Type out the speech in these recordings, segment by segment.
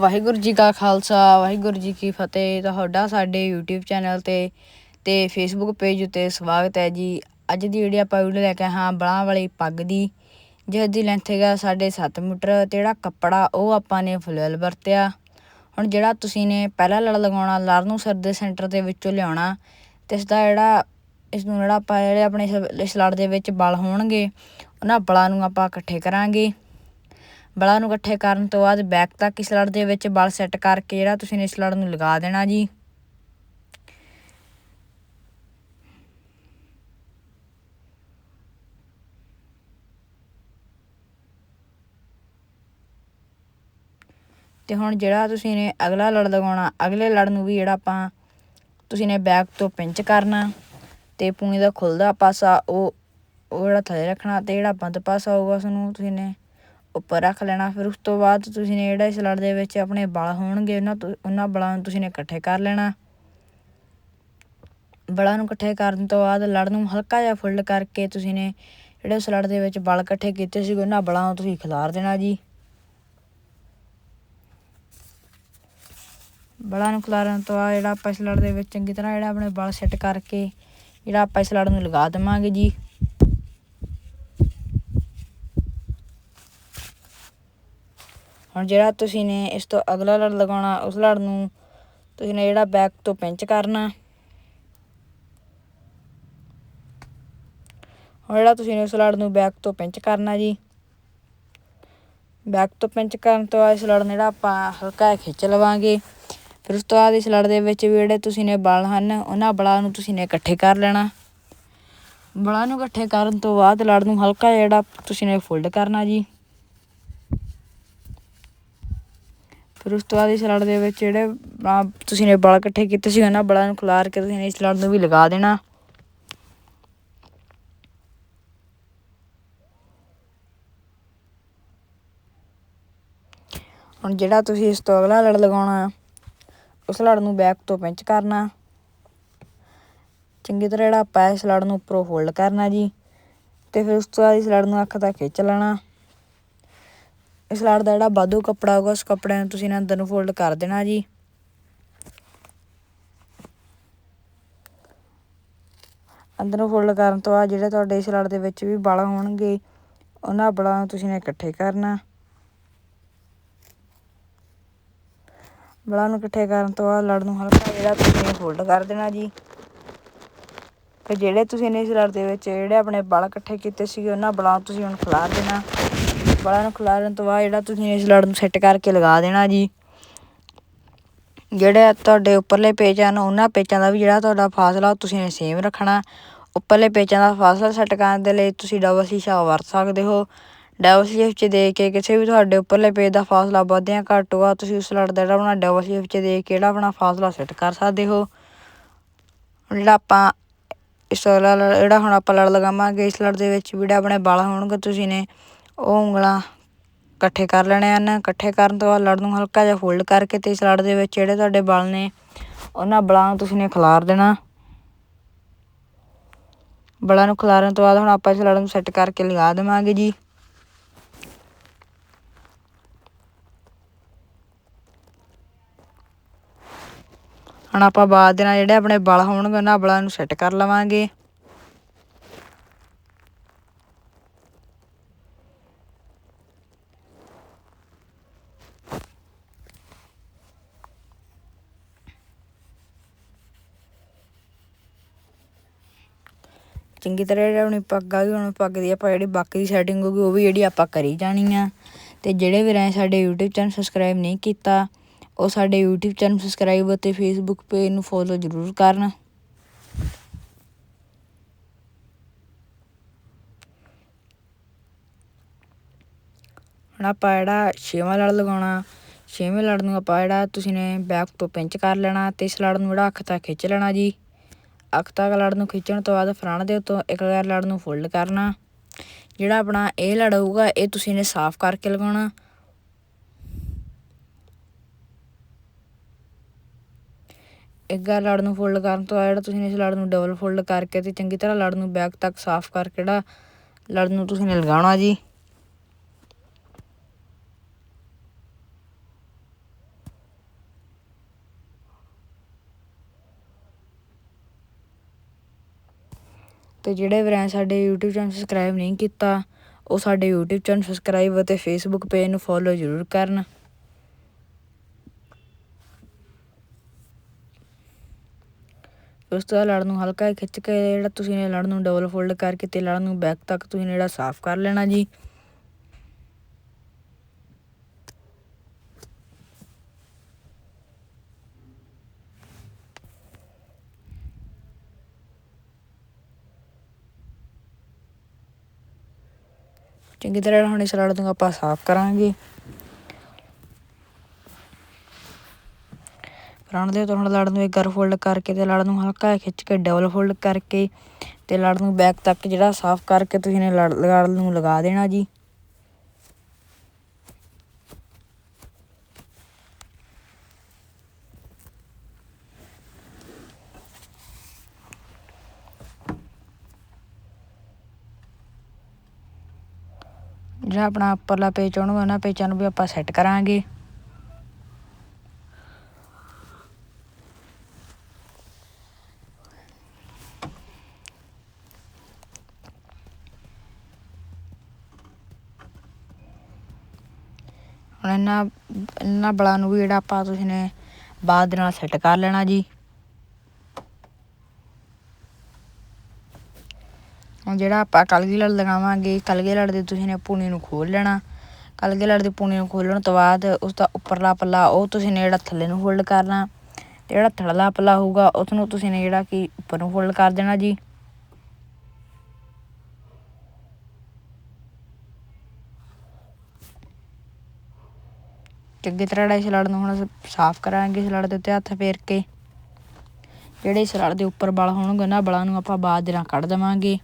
ਵਾਹਿਗੁਰੂ ਜੀ ਕਾ ਖਾਲਸਾ, ਵਾਹਿਗੁਰੂ ਜੀ ਕੀ ਫਤਿਹ। ਤੁਹਾਡਾ ਸਾਡੇ YouTube ਚੈਨਲ ਤੇ ਤੇ Facebook ਪੇਜ ਉਤੇ ਸਵਾਗਤ ਹੈ ਜੀ। ਅੱਜ ਦੀ ਜਿਹੜੀ ਆਪਾਂ ਵੀਡੀਓ ਲੈ ਕੇ ਆਏ ਹਾਂ, ਬਲਾਂ ਵਾਲੀ ਪੱਗ ਦੀ, ਜਿਸ ਦੀ ਲੈਂਥ ਹੈਗਾ ਸਾਡੇ 7 ਮੀਟਰ ਤੇ ਜਿਹੜਾ ਕੱਪੜਾ ਉਹ ਆਪਾਂ ਨੇ ਫੁੱਲ ਵਰਤਿਆ। ਹੁਣ ਜਿਹੜਾ ਤੁਸੀਂ ਨੇ ਪਹਿਲਾ ਲੜ ਲਗਾਉਣਾ ਲੜ ਨੂੰ ਸਿਰ ਦੇ ਸੈਂਟਰ ਦੇ ਵਿੱਚੋਂ ਲਿਆਉਣਾ, ਤੇ ਇਸ ਦਾ ਜਿਹੜਾ, ਇਸ ਨੂੰ ਜਿਹੜਾ ਆਪਾਂ ਜਿਹੜੇ ਆਪਣੇ ਇਸ- ਇਸ ਲੜ ਦੇ ਵਿੱਚ ਬਲ ਹੋਣਗੇ, ਉਹਨਾਂ ਬਲਾਂ ਨੂੰ ਆਪਾਂ ਇਕੱਠੇ ਕਰਾਂਗੇ। ਬਲਾਂ ਨੂੰ ਇਕੱਠੇ ਕਰਨ ਤੋਂ ਬਾਅਦ ਬੈਕ ਤੱਕ ਇਸ ਲੜ ਦੇ ਵਿੱਚ ਬਲ ਸੈੱਟ ਕਰਕੇ ਜਿਹੜਾ ਤੁਸੀਂ ਨੇ ਇਸ ਲੜ ਨੂੰ ਲਗਾ ਦੇਣਾ ਜੀ। ਤੇ ਹੁਣ ਜਿਹੜਾ ਤੁਸੀਂ ਨੇ ਅਗਲਾ ਲੜ ਲਗਾਉਣਾ, ਅਗਲੇ ਲੜ ਨੂੰ ਵੀ ਜਿਹੜਾ ਆਪਾਂ ਤੁਸੀਂ ਨੇ ਬੈਕ ਤੋਂ ਪਿੰਚ ਕਰਨਾ ਤੇ ਪੂਣੀ ਦਾ ਖੁੱਲਦਾ ਪਾਸਾ ਉਹ ਉਹ ਜਿਹੜਾ ਥੱਲੇ ਰੱਖਣਾ ਤੇ ਜਿਹੜਾ ਬੰਦ ਪਾਸਾ ਹੋਊਗਾ ਉਸ ਨੂੰ ਤੁਸੀਂ ਨੇ ਉੱਪਰ ਰੱਖ ਲੈਣਾ, ਫਿਰ ਉਸ ਤੋਂ ਬਾਅਦ ਤੁਸੀਂ ਨੇ ਜਿਹੜਾ ਇਸ ਲੜ ਦੇ ਵਿੱਚ ਆਪਣੇ ਬਲ ਹੋਣਗੇ, ਉਹਨਾਂ ਤੋਂ, ਉਹਨਾਂ ਬਲਾਂ ਨੂੰ ਤੁਸੀਂ ਨੇ ਇਕੱਠੇ ਕਰ ਲੈਣਾ। ਬਲਾਂ ਨੂੰ ਇਕੱਠੇ ਕਰਨ ਤੋਂ ਬਾਅਦ ਲੜ ਨੂੰ ਹਲਕਾ ਜਿਹਾ ਫੋਲਡ ਕਰਕੇ ਤੁਸੀਂ ਨੇ ਜਿਹੜੇ ਉਸ ਲੜ ਦੇ ਵਿੱਚ ਬਲ ਇਕੱਠੇ ਕੀਤੇ ਸੀ ਉਹਨਾਂ ਬਲਾਂ ਨੂੰ ਤੁਸੀਂ ਖਿਲਾਰ ਦੇਣਾ ਜੀ। ਬਲਾਂ ਨੂੰ ਖਿਲਾਰਨ ਤੋਂ ਬਾਅਦ ਜਿਹੜਾ ਆਪਾਂ ਇਸ ਲੜ ਦੇ ਵਿੱਚ ਚੰਗੀ ਤਰ੍ਹਾਂ ਜਿਹੜਾ ਆਪਣੇ ਬਲ ਸੈੱਟ ਕਰਕੇ, ਜਿਹੜਾ ਆਪਾਂ ਇਸ ਲੜ ਨੂੰ ਲਗਾ ਦੇਵਾਂਗੇ ਜੀ। ਹੁਣ ਜਿਹੜਾ ਤੁਸੀਂ ਨੇ ਇਸ ਤੋਂ ਅਗਲਾ ਲੜ ਲਗਾਉਣਾ, ਉਸ ਲੜ ਨੂੰ ਤੁਸੀਂ ਨੇ ਜਿਹੜਾ ਬੈਕ ਤੋਂ ਪਿੰਚ ਕਰਨਾ। ਹੁਣ ਜਿਹੜਾ ਤੁਸੀਂ ਨੇ ਉਸ ਲੜ ਨੂੰ ਬੈਕ ਤੋਂ ਪਿੰਚ ਕਰਨਾ ਜੀ। ਬੈਕ ਤੋਂ ਪਿੰਚ ਕਰਨ ਤੋਂ ਬਾਅਦ ਇਸ ਲੜ ਨੂੰ ਜਿਹੜਾ ਆਪਾਂ ਹਲਕਾ ਖਿੱਚ ਲਵਾਂਗੇ। ਫਿਰ ਉਸ ਤੋਂ ਬਾਅਦ ਇਸ ਲੜ ਦੇ ਵਿੱਚ ਵੀ ਜਿਹੜੇ ਤੁਸੀਂ ਨੇ ਬਲ ਹਨ, ਉਹਨਾਂ ਬਲਾਂ ਨੂੰ ਤੁਸੀਂ ਨੇ ਇਕੱਠੇ ਕਰ ਲੈਣਾ। ਬਲਾਂ ਨੂੰ ਇਕੱਠੇ ਕਰਨ ਤੋਂ ਬਾਅਦ ਲੜ ਨੂੰ ਹਲਕਾ ਜਿਹੜਾ ਤੁਸੀਂ ਨੇ ਫੋਲਡ ਕਰਨਾ ਜੀ। ਫਿਰ ਉਸ ਤੋਂ ਬਾਅਦ ਇਸ ਲੜ ਦੇ ਵਿੱਚ ਜਿਹੜੇ ਤੁਸੀਂ ਨੇ ਬਲ ਇਕੱਠੇ ਕੀਤੇ ਸੀ, ਉਹਨਾਂ ਬਲਾਂ ਨੂੰ ਖਿਲਾਰ ਕੇ ਤੁਸੀਂ ਨੇ ਇਸ ਲੜ ਨੂੰ ਵੀ ਲਗਾ ਦੇਣਾ। ਹੁਣ ਜਿਹੜਾ ਤੁਸੀਂ ਇਸ ਤੋਂ ਅਗਲਾ ਲੜ ਲਗਾਉਣਾ, ਉਸ ਲੜ ਨੂੰ ਬੈਕ ਤੋਂ ਪਿੰਚ ਕਰਨਾ। ਚੰਗੀ ਤਰ੍ਹਾਂ ਜਿਹੜਾ ਆਪਾਂ ਇਸ ਲੜ ਨੂੰ ਉੱਪਰੋਂ ਫੋਲਡ ਕਰਨਾ ਜੀ, ਤੇ ਫਿਰ ਉਸ ਤੋਂ ਬਾਅਦ ਇਸ ਲੜ ਨੂੰ ਅੱਖ ਤੱਕ ਖਿੱਚ ਲੈਣਾ। ਇਸ ਲੜ ਦਾ ਜਿਹੜਾ ਬਾਦੂ ਕੱਪੜਾ ਹੋਊਗਾ, ਉਸ ਕੱਪੜੇ ਨੂੰ ਤੁਸੀਂ ਨੇ ਅੰਦਰ ਨੂੰ ਫੋਲਡ ਕਰ ਦੇਣਾ ਜੀ। ਅੰਦਰ ਨੂੰ ਫੋਲਡ ਕਰਨ ਤੋਂ ਬਾਅਦ ਜਿਹੜੇ ਤੁਹਾਡੇ ਇਸ ਲੜ ਦੇ ਵਿੱਚ ਵੀ ਬਲ ਹੋਣਗੇ, ਉਹਨਾਂ ਬਲਾਂ ਨੂੰ ਤੁਸੀਂ ਨੇ ਇਕੱਠੇ ਕਰਨਾ। ਬਲਾਂ ਨੂੰ ਇਕੱਠੇ ਕਰਨ ਤੋਂ ਬਾਅਦ ਲੜ ਨੂੰ ਹਲਕਾ ਜਿਹੜਾ ਤੁਸੀਂ ਫੋਲਡ ਕਰ ਦੇਣਾ ਜੀ। ਤੇ ਜਿਹੜੇ ਤੁਸੀਂ ਨੇ ਇਸ ਲੜ ਦੇ ਵਿੱਚ ਜਿਹੜੇ ਆਪਣੇ ਬਲ ਇਕੱਠੇ ਕੀਤੇ ਸੀਗੇ, ਉਹਨਾਂ ਬਲਾਂ ਨੂੰ ਤੁਸੀਂ ਹੁਣ ਖਿਲਾਰ ਦੇਣਾ। ਬਲਾਂ ਨੂੰ ਖਿਲਾਰਨ ਤੋਂ ਬਾਅਦ ਜਿਹੜਾ ਤੁਸੀਂ ਇਸ ਲੜ ਨੂੰ ਸੈੱਟ ਕਰਕੇ ਲਗਾ ਦੇਣਾ ਜੀ। ਜਿਹੜੇ ਤੁਹਾਡੇ ਉੱਪਰਲੇ ਪੇਚ ਹਨ ਉਹਨਾਂ ਪੇਚਾਂ ਦਾ ਵੀ ਜਿਹੜਾ ਤੁਹਾਡਾ ਫਾਸਲਾ, ਉਹ ਤੁਸੀਂ ਨੇ ਸੇਮ ਰੱਖਣਾ। ਉੱਪਰਲੇ ਪੇਚਾਂ ਦਾ ਫਾਸਲਾ ਸੈੱਟ ਕਰਨ ਦੇ ਲਈ ਤੁਸੀਂ ਡਬਲ ਸ਼ੀਸ਼ਾ ਵਰਤ ਸਕਦੇ ਹੋ। ਡਬਲ ਸ਼ੀਫਟ 'ਚ ਦੇ ਕੇ ਕਿਸੇ ਵੀ ਤੁਹਾਡੇ ਉੱਪਰਲੇ ਪੇਜ ਦਾ ਫਾਸਲਾ ਵੱਧ ਜਾਂ ਘੱਟ ਹੋਗਾ ਤੁਸੀਂ ਉਸ ਲੜ ਦਾ ਜਿਹੜਾ ਆਪਣਾ ਡਬਲ ਸ਼ੀਫਟ ਵਿੱਚ ਦੇ ਕੇ ਜਿਹੜਾ ਆਪਣਾ ਫਾਸਲਾ ਸੈੱਟ ਕਰ ਸਕਦੇ ਹੋ। ਜਿਹੜਾ ਆਪਾਂ ਇਸ ਲੜ- ਜਿਹੜਾ ਹੁਣ ਆਪਾਂ ਲੜ ਲਗਾਵਾਂਗੇ, ਇਸ ਲੜ ਦੇ ਵਿੱਚ ਵੀ ਜਿਹੜੇ ਆਪਣੇ ਬਲ ਹੋਣਗੇ ਤੁਸੀਂ ਨੇ ਉਹ ਉਂਗਲਾਂ ਇਕੱਠੇ ਕਰ ਲੈਣੇ ਹਨ ਇਕੱਠੇ ਕਰਨ ਤੋਂ ਬਾਅਦ ਲੜ ਨੂੰ ਹਲਕਾ ਜਿਹਾ ਫੋਲਡ ਕਰਕੇ ਤੇ ਇਸ ਲੜ ਦੇ ਵਿੱਚ ਜਿਹੜੇ ਤੁਹਾਡੇ ਬਲ ਨੇ, ਉਹਨਾਂ ਬਲਾਂ ਨੂੰ ਤੁਸੀਂ ਨੇ ਖਿਲਾਰ ਦੇਣਾ। ਬਲਾਂ ਨੂੰ ਖਿਲਾਰਨ ਤੋਂ ਬਾਅਦ ਹੁਣ ਆਪਾਂ ਇਸ ਲੜ ਨੂੰ ਸੈੱਟ ਕਰਕੇ ਲਗਾ ਦੇਵਾਂਗੇ ਜੀ। ਹੁਣ ਆਪਾਂ ਬਾਅਦ ਦੇ ਨਾਲ ਜਿਹੜੇ ਆਪਣੇ ਬਲ ਹੋਣਗੇ, ਉਹਨਾਂ ਬਲਾਂ ਨੂੰ ਸੈੱਟ ਕਰ ਲਵਾਂਗੇ। ਚੰਗੀ ਤਰ੍ਹਾਂ ਜਿਹੜਾ ਹੁਣ ਪੱਗ ਆ ਗਈ ਹੁਣ ਪੱਗ ਦੀ ਆਪਾਂ ਜਿਹੜੀ ਬਾਕੀ ਦੀ ਸੈਟਿੰਗ ਹੋਊਗੀ, ਉਹ ਵੀ ਜਿਹੜੀ ਆਪਾਂ ਕਰੀ ਜਾਣੀ ਆ। ਤੇ ਜਿਹੜੇ ਵੀਰਾਂ ਨੇ ਸਾਡੇ YouTube ਚੈਨਲ ਸਬਸਕ੍ਰਾਈਬ ਨਹੀਂ ਕੀਤਾ, ਉਹ ਸਾਡੇ YouTube ਚੈਨਲ ਸਬਸਕ੍ਰਾਈਬ ਅਤੇ Facebook ਪੇਜ ਨੂੰ ਫੋਲੋ ਜ਼ਰੂਰ ਕਰਨ। ਹੁਣ ਆਪਾਂ ਜਿਹੜਾ ਛੇਵਾਂ ਲੜ ਲਗਾਉਣਾ, ਛੇਵੇਂ ਲੜ ਨੂੰ ਆਪਾਂ ਜਿਹੜਾ ਤੁਸੀਂ ਨੇ ਬੈਕ ਤੋਂ ਪਿੰਚ ਕਰ ਲੈਣਾ ਤੇ ਇਸ ਲੜ ਨੂੰ ਜਿਹੜਾ ਅੱਖ ਤੱਕ ਖਿੱਚ ਲੈਣਾ ਜੀ। ਅੱਖ ਤੱਕ ਲੜ ਨੂੰ ਖਿੱਚਣ ਤੋਂ ਬਾਅਦ ਫਰੰਟ ਦੇ ਉੱਤੋਂ ਇੱਕ ਵਾਰ ਲੜ ਨੂੰ ਫੋਲਡ ਕਰਨਾ। ਜਿਹੜਾ ਆਪਣਾ ਇਹ ਲੜ ਹੋਊਗਾ, ਇਹ ਤੁਸੀਂ ਨੇ ਸਾਫ਼ ਕਰਕੇ ਲਗਾਉਣਾ। ਇੱਕ ਵਾਰ ਲੜ ਨੂੰ ਫੋਲਡ ਕਰਨ ਤੋਂ ਬਾਅਦ ਜਿਹੜਾ ਤੁਸੀਂ ਇਸ ਲੜ ਨੂੰ ਡਬਲ ਫੋਲਡ ਕਰਕੇ ਤੇ ਚੰਗੀ ਤਰ੍ਹਾਂ ਲੜ ਨੂੰ ਬੈਕ ਤੱਕ ਸਾਫ਼ ਕਰਕੇ ਜਿਹੜਾ ਲੜ ਨੂੰ ਤੁਸੀਂ ਨੇ ਲਗਾਉਣਾ ਜੀ। ਅਤੇ ਜਿਹੜੇ ਵੀਰਾਂ ਸਾਡੇ YouTube ਚੈਨਲ ਸਬਸਕ੍ਰਾਈਬ ਨਹੀਂ ਕੀਤਾ, ਉਹ ਸਾਡੇ YouTube ਚੈਨਲ ਸਬਸਕ੍ਰਾਈਬ ਅਤੇ Facebook ਪੇਜ ਨੂੰ ਫੋਲੋ ਜ਼ਰੂਰ ਕਰਨ। ਉਸ ਤੋਂ ਲੜ ਨੂੰ ਹਲਕਾ ਜਿਹਾ ਖਿੱਚ ਕੇ ਜਿਹੜਾ ਤੁਸੀਂ ਨੇ ਲੜ ਨੂੰ ਡਬਲ ਫੋਲਡ ਕਰਕੇ ਤੇ ਲੜ ਨੂੰ ਬੈਕ ਤੱਕ ਤੁਸੀਂ ਜਿਹੜਾ ਸਾਫ਼ ਕਰ ਲੈਣਾ ਜੀ। ਚੰਗੀ ਤਰ੍ਹਾਂ ਹੁਣ ਇਸ ਲੜ ਨੂੰ ਆਪਾਂ ਸਾਫ਼ ਕਰਾਂਗੇ। ਫਰੰਟ ਦੇ ਤੋਂ ਹੁਣ ਲੜ ਨੂੰ ਇੱਕ ਵਾਰ ਫੋਲਡ ਕਰਕੇ ਤੇ ਲੜ ਨੂੰ ਹਲਕਾ ਖਿੱਚ ਕੇ ਡਬਲ ਫੋਲਡ ਕਰਕੇ ਤੇ ਲੜ ਨੂੰ ਬੈਕ ਤੱਕ ਜਿਹੜਾ ਸਾਫ਼ ਕਰਕੇ ਤੁਸੀਂ ਨੇ ਲੜ ਲੜ ਨੂੰ ਲਗਾ ਦੇਣਾ ਜੀ। ਜਿਹੜਾ ਆਪਣਾ ਉੱਪਰਲਾ ਪੇਚ ਉਹਨੂੰ, ਉਹਨਾਂ ਪੇਚਾਂ ਨੂੰ ਵੀ ਆਪਾਂ ਸੈੱਟ ਕਰਾਂਗੇ। ਹੁਣ ਇਹਨਾਂ ਇਹਨਾਂ ਬਲਾਂ ਨੂੰ ਵੀ ਜਿਹੜਾ ਆਪਾਂ ਤੁਸੀਂ ਨੇ ਬਾਅਦ ਦੇ ਨਾਲ ਸੈੱਟ ਕਰ ਲੈਣਾ ਜੀ। ਜਿਹੜਾ ਆਪਾਂ ਕਲਗੀ ਲੜ ਲਗਾਵਾਂਗੇ, ਕਲਗੀ ਲੜ ਦੇ ਤੁਸੀਂ ਨੇ ਪੂਣੀ ਨੂੰ ਖੋਲ ਲੈਣਾ। ਕਲਗੀ ਲੜ ਦੀ ਪੂਣੀ ਨੂੰ ਖੋਲਣ ਤੋਂ ਬਾਅਦ ਉਸ ਦਾ ਉੱਪਰਲਾ ਪੱਲਾ ਉਹ ਤੁਸੀਂ ਨੇ ਜਿਹੜਾ ਥੱਲੇ ਨੂੰ ਫੋਲਡ ਕਰਨਾ। ਤੇ ਜਿਹੜਾ ਥੱਲੜਾ ਪੱਲਾ ਹੋਊਗਾ ਉਸ ਨੂੰ ਤੁਸੀਂ ਨੇ ਜਿਹੜਾ ਕਿ ਉੱਪਰ ਨੂੰ ਫੋਲਡ ਕਰ ਦੇਣਾ ਜੀ। ਚੰਗੀ ਤਰ੍ਹਾਂ ਜਿਹੜਾ ਇਸ ਲੜ ਨੂੰ ਹੁਣ ਸਾਫ਼ ਕਰਾਂਗੇ ਇਸ ਲੜ ਦੇ ਉੱਤੇ ਹੱਥ ਫੇਰ ਕੇ। ਜਿਹੜੇ ਇਸ ਲੜ ਦੇ ਉੱਪਰ ਬਲ ਹੋਣਗੇ ਉਹਨਾਂ ਬਲਾਂ ਨੂੰ ਆਪਾਂ ਬਾਅਦ ਦੇ ਨਾਲ ਕੱਢ ਦੇਵਾਂਗੇ।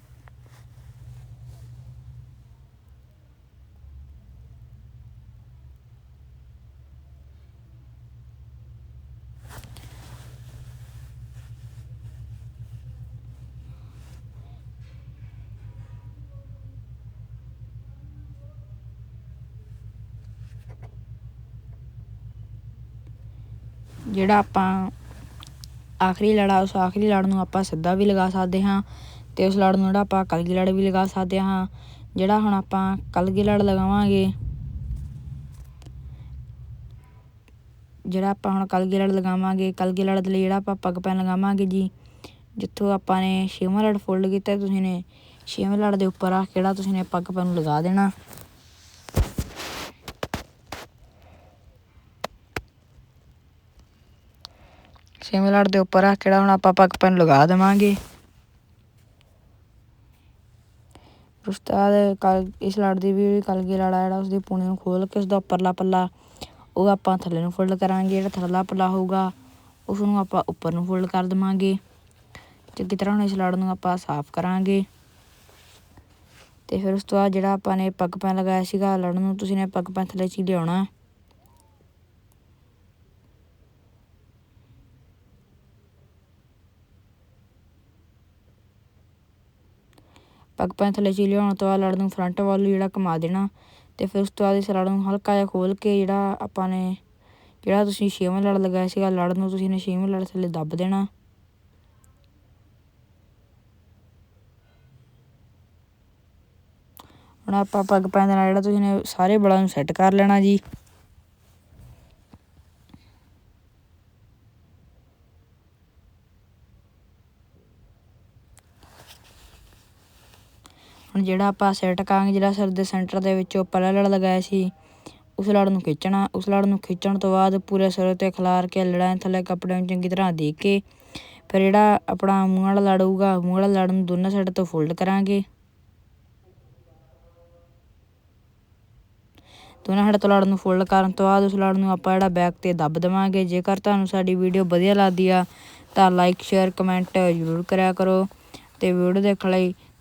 ਜਿਹੜਾ ਆਪਾਂ ਆਖਰੀ ਲੜਾ, ਉਸ ਆਖਰੀ ਲੜ ਨੂੰ ਆਪਾਂ ਸਿੱਧਾ ਵੀ ਲਗਾ ਸਕਦੇ ਹਾਂ ਤੇ ਉਸ ਲੜ ਨੂੰ ਜਿਹੜਾ ਆਪਾਂ ਕਲਗੀ ਲੜ ਵੀ ਲਗਾ ਸਕਦੇ ਹਾਂ, ਜਿਹੜਾ ਹੁਣ ਆਪਾਂ ਕਲਗੀ ਲੜ ਲਗਾਵਾਂਗੇ, ਜਿਹੜਾ ਆਪਾਂ ਹੁਣ ਕਲਗੀ ਲੜ ਲਗਾਵਾਂਗੇ, ਕਲਗੀ ਲੜ ਦੇ ਲਈ ਜਿਹੜਾ ਆਪਾਂ ਪੱਗ ਪੈਨ ਲਗਾਵਾਂਗੇ ਜੀ, ਜਿੱਥੋਂ ਆਪਾਂ ਨੇ ਛੇਵਾਂ ਲੜ ਫੋਲਡ ਕੀਤਾ, ਤੁਸੀਂ ਨੇ ਛੇਵੇਂ ਲੜ ਦੇ ਉੱਪਰ ਆ ਕਿਹੜਾ ਤੁਸੀਂ ਨੇ ਪੱਗ ਪੈਨ ਨੂੰ ਲਗਾ ਦੇਣਾ। ਛੇਵੇਂ ਲੜ ਦੇ ਉੱਪਰ ਆ, ਕਿਹੜਾ ਹੁਣ ਆਪਾਂ ਪੱਗ ਨੂੰ ਲਗਾ ਦੇਵਾਂਗੇ। ਉਸ ਤੋਂ ਬਾਅਦ ਕਲ ਇਸ ਲੜ ਦੀ ਵੀ ਕਲਗੀ ਲੜਾ ਜਿਹੜਾ ਉਸਦੀ ਪੂਣੀ ਨੂੰ ਖੋਲ ਕੇ ਉਸਦਾ ਉੱਪਰਲਾ ਪੱਲਾ, ਉਹ ਆਪਾਂ ਥੱਲੇ ਨੂੰ ਫੋਲਡ ਕਰਾਂਗੇ, ਜਿਹੜਾ ਥੱਲੜਾ ਪੱਲਾ ਹੋਊਗਾ ਉਸ ਨੂੰ ਆਪਾਂ ਉੱਪਰ ਨੂੰ ਫੋਲਡ ਕਰ ਦੇਵਾਂਗੇ। ਚੰਗੀ ਤਰ੍ਹਾਂ ਹੁਣ ਇਸ ਲੜ ਨੂੰ ਆਪਾਂ ਸਾਫ਼ ਕਰਾਂਗੇ। ਤੇ ਫਿਰ ਉਸ ਤੋਂ ਬਾਅਦ ਜਿਹੜਾ ਆਪਾਂ ਨੇ ਪੱਗ ਪੈਨ ਲਗਾਇਆ ਸੀਗਾ ਲੜ ਨੂੰ ਤੁਸੀਂ ਨੇ ਪੱਗ ਪੈਨ ਥੱਲੇ ਚੀ ਲਿਆਉਣਾ। ਪੱਗ ਪੈਨ ਥੱਲੇ ਚੀ ਲਿਆਉਣ ਤੋਂ ਬਾਅਦ ਲੜ ਨੂੰ ਫਰੰਟ ਵੱਲ ਜਿਹੜਾ ਘੁਮਾ ਦੇਣਾ ਤੇ ਫਿਰ ਉਸ ਤੋਂ ਬਾਅਦ ਇਸ ਲੜ ਨੂੰ ਹਲਕਾ ਜਿਹਾ ਖੋਲ ਕੇ ਜਿਹੜਾ ਆਪਾਂ ਨੇ ਜਿਹੜਾ ਤੁਸੀਂ ਛੇਵਾਂ ਲੜ ਲਗਾਇਆ ਸੀਗਾ, ਲੜ ਨੂੰ ਤੁਸੀਂ ਨੇ ਛੇਵੇਂ ਲੜ ਥੱਲੇ ਦੱਬ ਦੇਣਾ। ਹੁਣ ਆਪਾਂ ਪੱਗ ਪੈਨ ਦੇ ਨਾਲ ਜਿਹੜਾ ਤੁਸੀਂ ਨੇ ਸਾਰੇ ਬਲਾਂ ਨੂੰ ਸੈੱਟ ਕਰ ਲੈਣਾ ਜੀ। ਹੁਣ ਜਿਹੜਾ ਆਪਾਂ ਸੈੱਟ ਕਰਾਂਗੇ, ਜਿਹੜਾ ਸਿਰ ਦੇ ਸੈਂਟਰ ਦੇ ਵਿੱਚ ਉੱਪਰਲਾ ਲੜ ਲਗਾਇਆ ਸੀ, ਉਸ ਲੜ ਨੂੰ ਖਿੱਚਣਾ, ਉਸ ਲੜ ਨੂੰ ਖਿੱਚਣ ਤੋਂ ਬਾਅਦ ਪੂਰੇ ਸਿਰ 'ਤੇ ਖਿਲਾਰ ਕੇ ਲੜਾਂ ਥੱਲੇ ਕੱਪੜਿਆਂ ਨੂੰ ਚੰਗੀ ਤਰ੍ਹਾਂ ਦੇ ਕੇ ਫਿਰ ਜਿਹੜਾ ਆਪਣਾ ਮੂੰਹ ਵਾਲਾ ਲੜ ਹੋਊਗਾ, ਮੂੰਹ ਵਾਲਾ ਲੜ ਨੂੰ ਦੋਨਾਂ ਸਾਈਡ ਤੋਂ ਫੋਲਡ ਕਰਾਂਗੇ। ਦੋਨਾਂ ਸਾਈਡ ਤੋਂ ਲੜ ਨੂੰ ਫੋਲਡ ਕਰਨ ਤੋਂ ਬਾਅਦ ਉਸ ਲੜ ਨੂੰ ਆਪਾਂ ਜਿਹੜਾ ਬੈਕ ਤੇ ਦੱਬ ਦੇਵਾਂਗੇ। ਜੇਕਰ ਤੁਹਾਨੂੰ ਸਾਡੀ ਵੀਡੀਓ ਵਧੀਆ ਲੱਗਦੀ ਆ, ਤਾਂ ਲਾਈਕ ਸ਼ੇਅਰ ਕਮੈਂਟ ਜ਼ਰੂਰ ਕਰਿਆ ਕਰੋ ਤੇ ਵੀਡੀਓ ਦੇਖਣ ਲਈ